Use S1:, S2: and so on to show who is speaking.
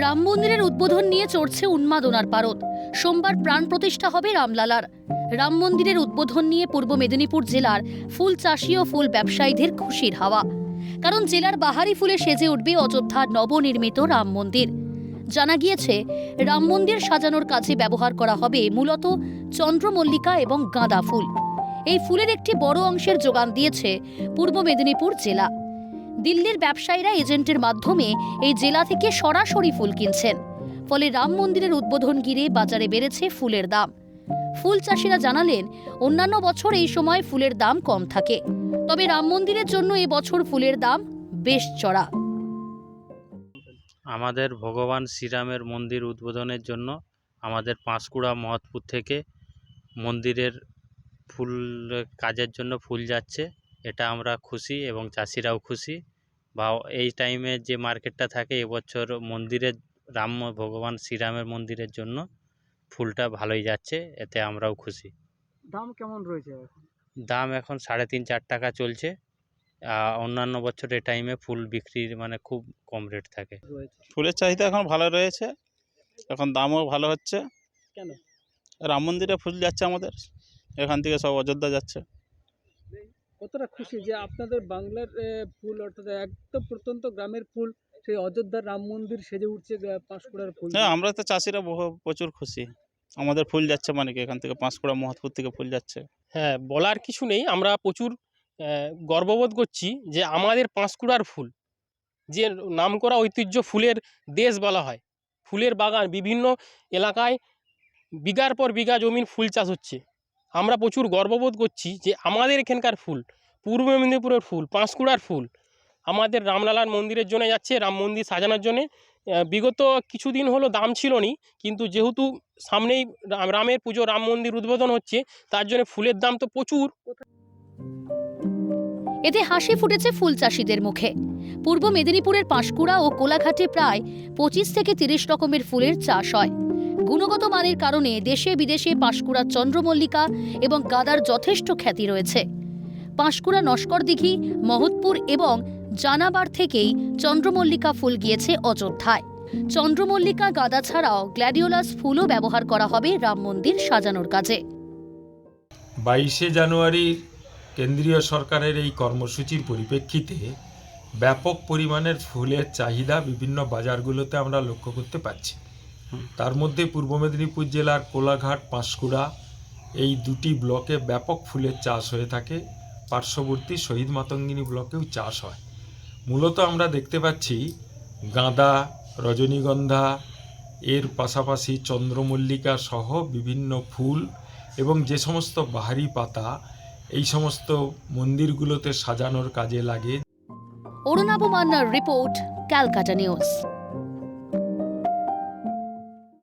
S1: রাম মন্দিরের উদ্বোধন নিয়ে চড়ছে উন্মাদনার পারদ। সোমবার প্রাণ প্রতিষ্ঠা হবে রামলালার। রাম মন্দিরের উদ্বোধন নিয়ে পূর্ব মেদিনীপুর জেলার ফুল চাষি ও ফুল ব্যবসায়ীদের খুশির হাওয়া। কারণ জেলার বাহারি ফুলে সেজে উঠবে অযোধ্যার নবনির্মিত রাম মন্দির। জানা গিয়েছে, রাম মন্দির সাজানোর কাজে ব্যবহার করা হবে মূলত চন্দ্রমল্লিকা এবং গাঁদা ফুল। এই ফুলের একটি বড় অংশের যোগান দিয়েছে পূর্ব মেদিনীপুর জেলা। দিল্লির ব্যবসায়ীরা এজেন্টের মাধ্যমে এই জেলা থেকে সরাসরি ফুল কিনছেন। ফলে রাম মন্দিরের উদ্বোধন ঘিরে বাজারে বেড়েছে ফুলের দাম। ফুল চাষিরা জানালেন, অন্যান্য বছর এই সময় ফুলের দাম কম থাকে। তবে রাম মন্দিরের জন্য এবছর ফুলের দাম বেশ চড়া।
S2: আমাদের ভগবান শ্রীরামের মন্দির উদ্বোধনের জন্য আমাদের পাঁশকুড়া মহৎপুর থেকে মন্দিরের ফুল, কাজের জন্য ফুল যাচ্ছে। এটা আমরা খুশি এবং চাষিরাও খুশি। বা এই টাইমে যে মার্কেটটা থাকে এবছর মন্দিরের রাম ভগবান শ্রীরামের মন্দিরের জন্য ফুলটা ভালোই যাচ্ছে এতে আমরাও খুশি।
S3: দাম কেমন রয়েছে
S2: দাম এখন সাড়ে তিন চার টাকা চলছে। অন্যান্য বছর এই টাইমে ফুল বিক্রির মানে খুব কম রেট থাকে।
S4: ফুলের চাহিদা এখন ভালো রয়েছে। এখন দামও ভালো হচ্ছে।
S3: কেন?
S4: রাম মন্দিরে ফুল যাচ্ছে আমাদের। এখান থেকে সব অযোধ্যা যাচ্ছে।
S3: কতটা খুশি যে আপনাদের বাংলার ফুল অর্থাৎ একদম প্রত্যন্ত গ্রামের ফুল সেই অযোধ্যার রাম মন্দির সেজে উঠছে পাঁশকুড়ার ফুল।
S4: হ্যাঁ আমরা তো চাষিরা বহু প্রচুর খুশি। আমাদের ফুল যাচ্ছে মানে কি এখান থেকে পাঁশকুড়া মহৎপুর থেকে ফুল যাচ্ছে।
S5: হ্যাঁ বলার কিছু নেই আমরা প্রচুর গর্ববোধ করছি যে আমাদের পাঁশকুড়ার ফুল যে নামকরা ঐতিহ্য ফুলের দেশ বলা হয়। ফুলের বাগান বিভিন্ন এলাকায় বিঘার পর বিঘা জমিন ফুল চাষ হচ্ছে। আমরা প্রচুর গর্ববোধ করছি যে আমাদের এখানকার ফুল, পূর্ব মেদিনীপুরের ফুল, পাঁশকুড়ার ফুল, আমাদের রামলালার মন্দিরের জন্য যাচ্ছে, রাম মন্দির সাজানোর জন্যে। বিগত কিছুদিন হলো দাম ছিল নি, কিন্তু যেহেতু সামনেই রামের পুজো, রাম মন্দির উদ্বোধন হচ্ছে, তার জন্য ফুলের দাম তো প্রচুর।
S1: এতে হাসি ফুটেছে ফুল চাষিদের মুখে। পূর্ব মেদিনীপুরের পাঁশকুড়া ও কোলাঘাটে প্রায় পঁচিশ থেকে তিরিশ রকমের ফুলের চাষ হয়। গুণগত মানের কারণে দেশে বিদেশে পাঁশকুড়ার চন্দ্রমল্লিকা এবং গাদার যথেষ্ট খ্যাতি রয়েছে। পাঁশকুড়া নস্করদিঘি মহৎপুর এবং জানাবার থেকেই চন্দ্রমল্লিকা ফুল গিয়েছে অযোধ্যায়। চন্দ্রমল্লিকা, গাদা ছাড়াও গ্ল্যাডিওলাস ফুলও ব্যবহার করা হবে রাম মন্দির সাজানোর কাজে।
S6: বাইশে জানুয়ারি কেন্দ্রীয় সরকারের এই কর্মসূচির পরিপ্রেক্ষিতে ব্যাপক পরিমাণের ফুলের চাহিদা বিভিন্ন বাজারগুলোতে আমরা লক্ষ্য করতে পারছি তার মধ্যে পূর্ব মেদিনীপুর জেলার কোলাঘাট, পাঁশকুড়া এই দুটি ব্লকে ব্যাপক ফুলের চাষ হয়ে থাকে। পার্শ্ববর্তী শহীদ মাতঙ্গিনী ব্লকেও চাষ হয়। মূলত আমরা দেখতে পাচ্ছি গাঁদা, রজনীগন্ধা, এর পাশাপাশি চন্দ্রমল্লিকা সহ বিভিন্ন ফুল এবং যে সমস্ত বাহারি পাতা এই সমস্ত মন্দিরগুলোতে সাজানোর কাজে লাগে।
S1: অরুণাভ মান্নার রিপোর্ট, ক্যালকাটা নিউজ।